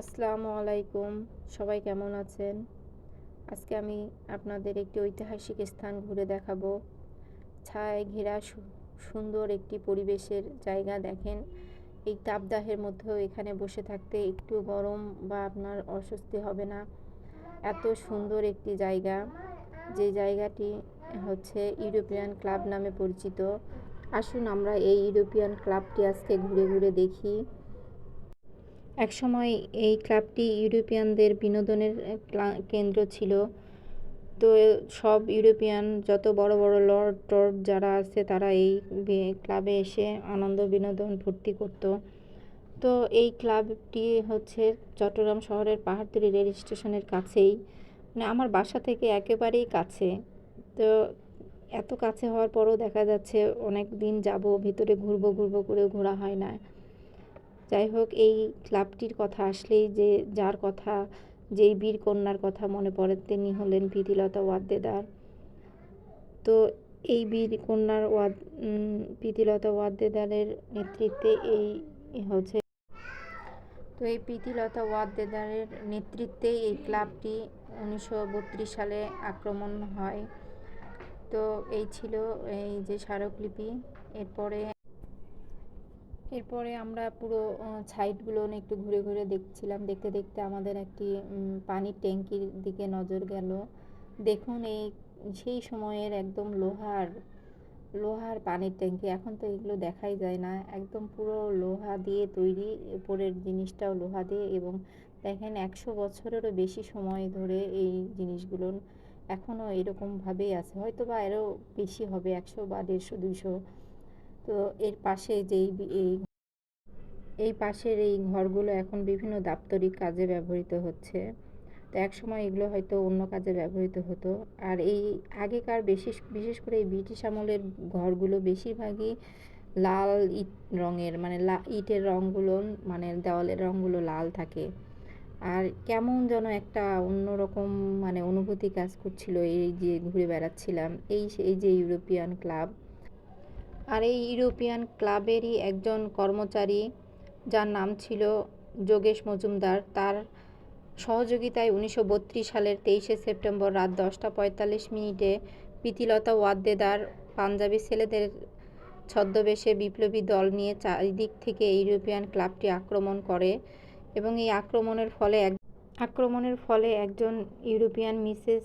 আসসালামু আলাইকুম। সবাই কেমন আছেন? আজকে আমি আপনাদের একটি ঐতিহাসিক স্থান ঘুরে দেখাবো। ছায় ঘেরা সুন্দর একটি পরিবেশের জায়গা দেখেন। এই তাপদাহের মধ্যেও এখানে বসে থাকতে একটু গরম বা আপনার অস্বস্তি হবে না। এত সুন্দর একটি জায়গা। যে জায়গাটি হচ্ছে ইউরোপিয়ান ক্লাব নামে পরিচিত। আসুন আমরা এই ইউরোপিয়ান ক্লাবটি আজকে ঘুরে ঘুরে দেখি। একসময় এই ক্লাবটি ইউরোপিয়ানদের বিনোদনের কেন্দ্র ছিল। তো সব ইউরোপিয়ান, যত বড় বড় লর্ড টর্ড যারা আছে, তারা এই ক্লাবে এসে আনন্দ বিনোদন ফুর্তি করত। তো এই ক্লাবটি হচ্ছে চট্টগ্রাম শহরের পাহাড়তলি রেল স্টেশনের কাছেই। মানে আমার বাসা থেকে একেবারেই কাছে। তো এত কাছে হওয়ার পরও দেখা যাচ্ছে অনেক দিন যাব, ভিতরে ঘুরবো ঘুরবো করে ঘোরা হয় না। যাই হোক, এই ক্লাবটির কথা আসলেই যে যার কথা, যেই বীর কন্যার কথা মনে পড়ে, তিনি হলেন প্রীতিলতা ওয়াদ্দেদার। তো এই বীর কন্যার ওয়াদ প্রীতিলতা ওয়াদ্দেদারের নেতৃত্বে এই হচ্ছে তো এই প্রীতিলতা ওয়াদ্দেদারের নেতৃত্বে এই ক্লাবটি উনিশশো বত্রিশ সালে আক্রমণ হয়। তো এই ছিল এই যে স্মারকলিপি। এরপরে এরপরে আমরা পুরো সাইটগুলো একটু ঘুরে ঘুরে দেখছিলাম। দেখতে দেখতে আমাদের একটি পানির ট্যাঙ্কির দিকে নজর গেল। দেখুন এই, সেই সময়ের একদম লোহার লোহার পানির ট্যাঙ্কি। এখন তো এগুলো দেখাই যায় না। একদম পুরো লোহা দিয়ে তৈরি, উপরের জিনিসটাও লোহা দিয়ে এবং দেখেন একশো বছরেরও বেশি সময় ধরে এই জিনিসগুলো এখনও এরকমভাবেই আছে। হয়তো বা আরও বেশি হবে, একশো বা দেড়শো, দুইশো। তো এর পাশে যেই এই এই পাশের এই ঘরগুলো এখন বিভিন্ন দাপ্তরিক কাজে ব্যবহৃত হচ্ছে। তো এক সময় এগুলো হয়তো অন্য কাজে ব্যবহৃত হতো। আর এই আগেকার বিশেষ বিশেষ করে এই ব্রিটিশ আমলের ঘরগুলো বেশিরভাগই লাল ইট রঙের মানে লা, ইটের রঙগুলো মানে দেওয়ালের রঙগুলো লাল থাকে। আর কেমন যেন একটা অন্যরকম মানে অনুভূতি কাজ করছিল এই যে ঘুরে বেড়াচ্ছিলাম, এই এই যে ইউরোপিয়ান ক্লাব। আর এই ইউরোপিয়ান ক্লাবেরই একজন কর্মচারী যার নাম ছিল যোগেশ মজুমদার। তার সহযোগিতায় উনিশশো বত্রিশ সালের তেইশে সেপ্টেম্বর রাত দশটা পঁয়তাল্লিশ মিনিটে প্রীতিলতা ওয়াদ্দেদার পাঞ্জাবি ছেলেদের ছদ্মবেশে বিপ্লবী দল নিয়ে চারিদিক থেকে ইউরোপিয়ান ক্লাবটি আক্রমণ করে এবং এই আক্রমণের ফলে এক আক্রমণের ফলে একজন ইউরোপিয়ান মিসেস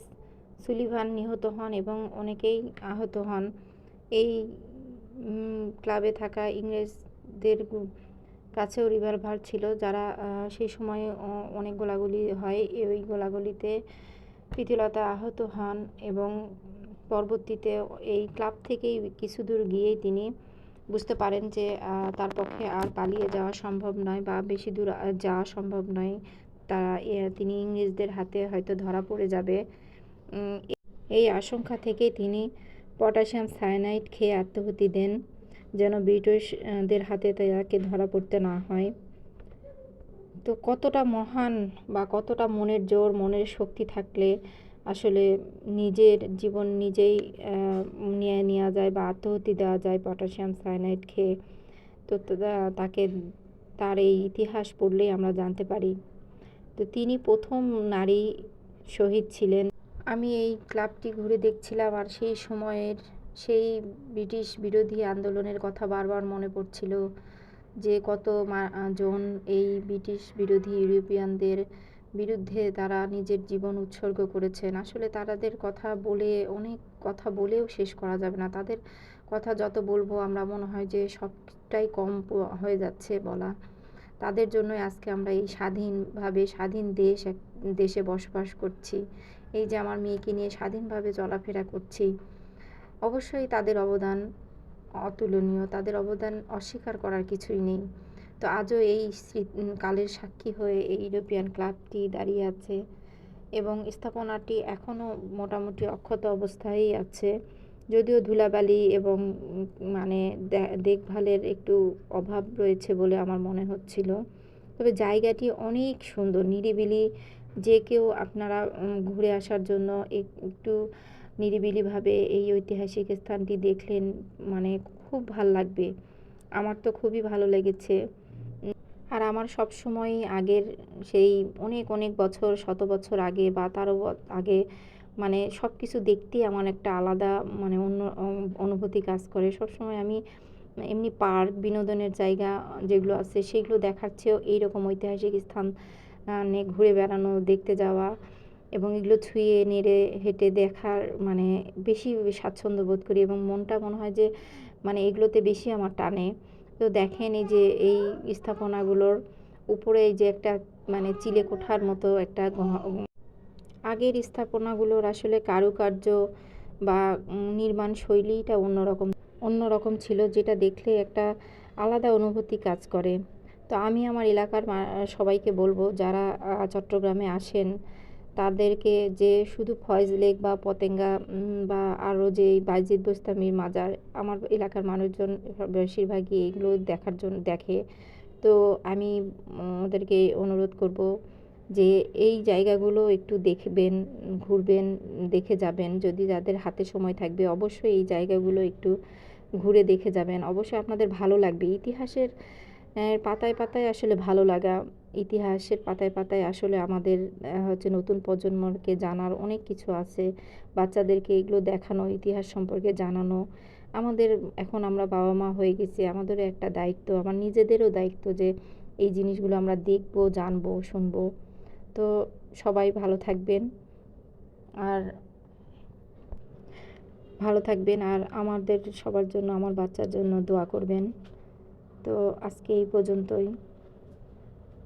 সুলিভান নিহত হন এবং অনেকেই আহত হন। এই ক্লাবে থাকা ইংরেজদের কাছেও রিভলভার ছিল, যারা সেই সময়ে অনেক গোলাগুলি হয়। এই গোলাগুলিতে প্রীতিলতা আহত হন এবং পরবর্তীতে এই ক্লাব থেকেই কিছু দূর গিয়েই তিনি বুঝতে পারেন যে তার পক্ষে আর পালিয়ে যাওয়া সম্ভব নয় বা বেশি দূর যাওয়া সম্ভব নয়। তা তিনি ইংরেজদের হাতে হয়তো ধরা পড়ে যাবে। এই আশঙ্কা থেকে তিনি পটাশিয়াম সায়ানাইড খেয়ে আত্মাহুতি দেন। যেন ব্রিটিশদের হাতে তাকে ধরা পড়তে না হয়। তো কতটা মহান বা কতটা মনের জোর, মনের শক্তি থাকলে আসলে নিজের জীবন নিজেই নিয়ে নেওয়া যায় বা আত্মহতি দেওয়া যায় পটাশিয়াম সায়ানাইড খেয়ে? তো, তাকে তার এই ইতিহাস পড়লেই আমরা জানতে পারি। তো তিনি প্রথম নারী শহীদ ছিলেন। আমি এই ক্লাবটি ঘুরে দেখছিলাম আর সেই সময়ের সেই ব্রিটিশ বিরোধী আন্দোলনের কথা বারবার মনে পড়ছিল যে কত জন এই ব্রিটিশ বিরোধী ইউরোপিয়ানদের বিরুদ্ধে তারা নিজের জীবন উৎসর্গ করেছেন। আসলে তাদের কথা বলে, অনেক কথা বলেও শেষ করা যাবে না। তাদের কথা যত বলব, আমরা মনে হয় যে সবটাই কম হয়ে যাচ্ছে বলা। তাদের জন্যই আজকে আমরা এই স্বাধীনভাবে, স্বাধীন দেশ, এক, দেশে বসবাস করছি। এই যে আমার মেয়েকে নিয়ে স্বাধীনভাবে চলাফেরা করছি। অবশ্যই তাদের অবদান অতুলনীয়, তাদের অবদান অস্বীকার করার কিছুই নেই। তো আজও এই কালের সাক্ষী হয়ে এই ইউরোপিয়ান ক্লাবটি দাঁড়িয়ে আছে এবং স্থাপনাটি এখনও মোটামুটি অক্ষত অবস্থায়ই আছে। যদিও ধুলাবালি এবং মানে দেখভালের একটু অভাব রয়েছে বলে আমার মনে হচ্ছিল। তবে জায়গাটি অনেক সুন্দর, নিরিবিলি। যে কেউ আপনারা ঘুরে আসার জন্য একটু নিরিবিলিভাবে এই ঐতিহাসিক স্থানটি দেখলেন মানে খুব ভালো লাগবে। আমার তো খুবই ভালো লেগেছে। আর আমার সব সময়ই আগের সেই অনেক অনেক বছর, শত বছর আগে বা তারও আগে মানে সব কিছু দেখতেই আমার একটা আলাদা মানে অন্য, অনুভূতি কাজ করে। সবসময় আমি এমনি পার্ক, বিনোদনের জায়গা যেগুলো আছে সেগুলো দেখার চেয়েও এইরকম ঐতিহাসিক স্থান ঘুরে বেড়ানো, দেখতে যাওয়া এবং এগুলো ছুঁয়ে নেড়ে, হেঁটে দেখার মানে বেশি স্বাচ্ছন্দ্য বোধ করি এবং মনটা মনে হয় যে মানে এগুলোতে বেশি আমার টানে। তো দেখেন এই যে এই স্থাপনাগুলোর উপরে এই যে একটা মানে চিলেকোঠার মতো একটা আগের স্থাপনাগুলোর আসলে কারুকার্য বা নির্মাণ শৈলীটা অন্যরকম অন্যরকম ছিল যেটা দেখলে একটা আলাদা অনুভূতি কাজ করে। তো আমি আমার এলাকার সবাইকে বলব যারা চট্টগ্রামে আসেন তাদেরকে যে শুধু ফয়েজ লেক বা পতেঙ্গা বা আরও যে বাইজিদ বোস্তামির মাজার, আমার এলাকার মানুষজন বেশিরভাগই এগুলো দেখার জন্য দেখে। তো আমি ওদেরকে অনুরোধ করব যে এই জায়গাগুলো একটু দেখবেন, ঘুরবেন, দেখে যাবেন। যদি যাদের হাতে সময় থাকবে, অবশ্যই এই জায়গাগুলো একটু ঘুরে দেখে যাবেন। অবশ্যই আপনাদের ভালো লাগবে। ইতিহাসের পাতায় পাতায় আসলে ভালো লাগা ইতিহাসের পাতায় পাতায় আসলে আমাদের হচ্ছে নতুন প্রজন্মকে জানার অনেক কিছু আছে। বাচ্চাদেরকে এগুলো দেখানো, ইতিহাস সম্পর্কে জানানো। আমাদের, এখন আমরা বাবা মা হয়ে গেছি, আমাদেরও একটা দায়িত্ব, আমার নিজেদেরও দায়িত্ব যে এই জিনিসগুলো আমরা দেখব, জানব, শুনব। তো সবাই ভালো থাকবেন। আর ভালো থাকবেন, আর আমাদের সবার জন্য, আমার বাচ্চার জন্য দোয়া করবেন। তো আজকে এই পর্যন্তই।